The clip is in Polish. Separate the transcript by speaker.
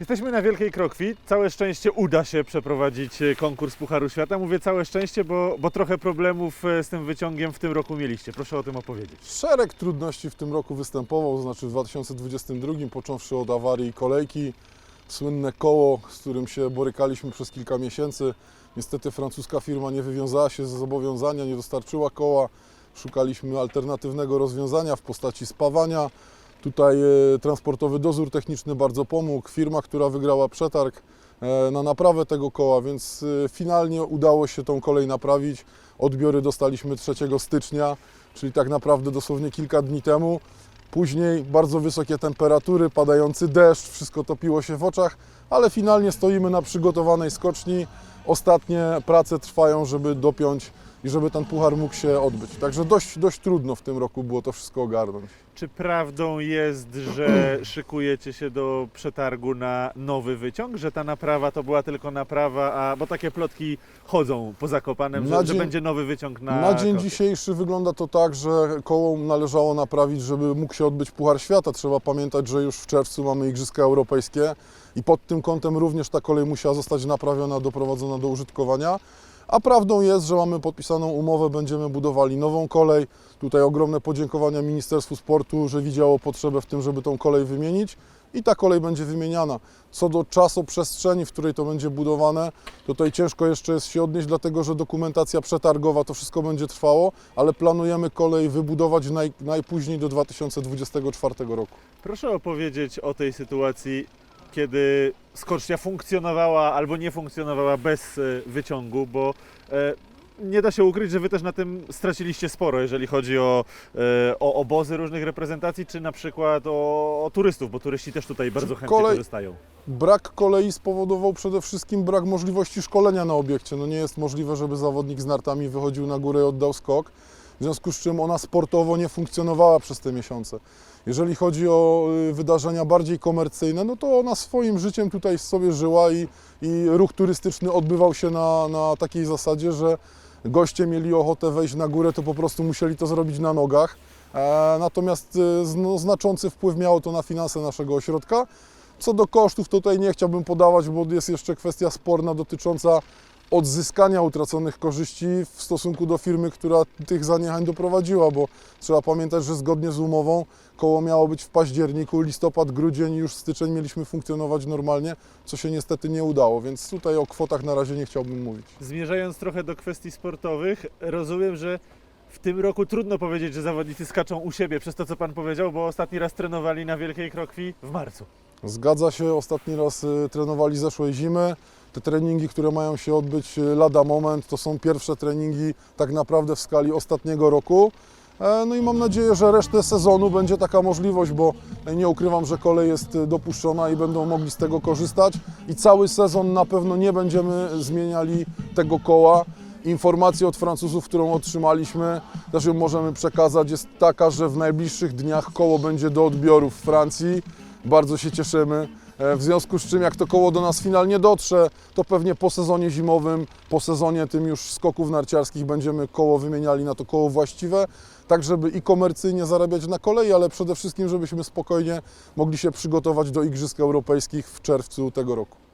Speaker 1: Jesteśmy na Wielkiej Krokwi. Całe szczęście uda się przeprowadzić e, konkurs Pucharu Świata. Mówię całe szczęście, bo, bo trochę problemów e, z tym wyciągiem w tym roku mieliście. Proszę o tym opowiedzieć.
Speaker 2: Szereg trudności w tym roku występował, to znaczy w 2022, począwszy od awarii kolejki, słynne koło, z którym się borykaliśmy przez kilka miesięcy. Niestety francuska firma nie wywiązała się ze zobowiązania, nie dostarczyła koła. Szukaliśmy alternatywnego rozwiązania w postaci spawania. Tutaj e, transportowy dozór techniczny bardzo pomógł. Firma, która wygrała przetarg e, na naprawę tego koła, więc e, finalnie udało się tą kolej naprawić. Odbiory dostaliśmy 3 stycznia, czyli tak naprawdę dosłownie kilka dni temu. Później bardzo wysokie temperatury, padający deszcz, wszystko topiło się w oczach, ale finalnie stoimy na przygotowanej skoczni. Ostatnie prace trwają, żeby dopiąć i żeby ten puchar mógł się odbyć. Także dość, dość trudno w tym roku było to wszystko ogarnąć.
Speaker 1: Czy prawdą jest, że szykujecie się do przetargu na nowy wyciąg? Że ta naprawa to była tylko naprawa, a bo takie plotki chodzą po Zakopanem, że, że
Speaker 2: dzień-
Speaker 1: będzie nowy wyciąg na
Speaker 2: Na dzień dzisiejszy wygląda to tak, że koło należało naprawić, żeby mógł się odbyć Puchar Świata. Trzeba pamiętać, że już w czerwcu mamy Igrzyska Europejskie i pod tym kątem również ta kolej musiała zostać naprawiona, doprowadzona do użytkowania. A prawdą jest, że mamy podpisaną umowę, będziemy budowali nową kolej. Tutaj ogromne podziękowania Ministerstwu Sportu, że widziało potrzebę w tym, żeby tą kolej wymienić i ta kolej będzie wymieniana. Co do czasu, przestrzeni, w której to będzie budowane, to tutaj ciężko jeszcze jest się odnieść, dlatego że dokumentacja przetargowa, to wszystko będzie trwało, ale planujemy kolej wybudować naj, najpóźniej do 2024 roku.
Speaker 1: Proszę opowiedzieć o tej sytuacji, kiedy skocznia funkcjonowała albo nie funkcjonowała bez e, wyciągu, bo e, nie da się ukryć, że Wy też na tym straciliście sporo, jeżeli chodzi o, e, o obozy różnych reprezentacji, czy na przykład o, o turystów, bo turyści też tutaj bardzo chętnie
Speaker 2: kolej-
Speaker 1: korzystają.
Speaker 2: Brak kolei spowodował przede wszystkim brak możliwości szkolenia na obiekcie. No nie jest możliwe, żeby zawodnik z nartami wychodził na górę i oddał skok, w związku z czym ona sportowo nie funkcjonowała przez te miesiące. Jeżeli chodzi o y, wydarzenia bardziej komercyjne, no to ona swoim życiem tutaj sobie żyła i, i ruch turystyczny odbywał się na, na takiej zasadzie, że goście mieli ochotę wejść na górę, to po prostu musieli to zrobić na nogach. E, natomiast zno- znaczący wpływ miało to na finanse naszego ośrodka. Co do kosztów, tutaj nie chciałbym podawać, bo jest jeszcze kwestia sporna dotycząca odzyskania utraconych korzyści w stosunku do firmy, która tych zaniechań doprowadziła, bo trzeba pamiętać, że zgodnie z umową koło miało być w październiku, listopad, grudzień już styczeń mieliśmy funkcjonować normalnie, co się niestety nie udało, więc tutaj o kwotach na razie nie chciałbym mówić.
Speaker 1: Zmierzając trochę do kwestii sportowych, rozumiem, że w tym roku trudno powiedzieć, że zawodnicy skaczą u siebie przez to, co Pan powiedział, bo ostatni raz trenowali na Wielkiej Krokwi w marcu.
Speaker 2: Zgadza się, ostatni raz y, trenowali zeszłej zimy. Te treningi, które mają się odbyć y, lada moment, to są pierwsze treningi tak naprawdę w skali ostatniego roku. E, No i mam nadzieję, że resztę sezonu będzie taka możliwość, bo nie ukrywam, że kolej jest y, dopuszczona i będą mogli z tego korzystać. I cały sezon na pewno nie będziemy zmieniali tego koła. Informacja od Francuzów, którą otrzymaliśmy, też ją możemy przekazać, jest taka, że w najbliższych dniach koło będzie do odbioru w Francji. Bardzo się cieszymy. E, W związku z czym, jak to koło do nas finalnie dotrze, to pewnie po sezonie zimowym, po sezonie tym już skoków narciarskich będziemy koło wymieniali na to koło właściwe, tak żeby i komercyjnie zarabiać na kolei, ale przede wszystkim, żebyśmy spokojnie mogli się przygotować do Igrzysk Europejskich w czerwcu tego roku.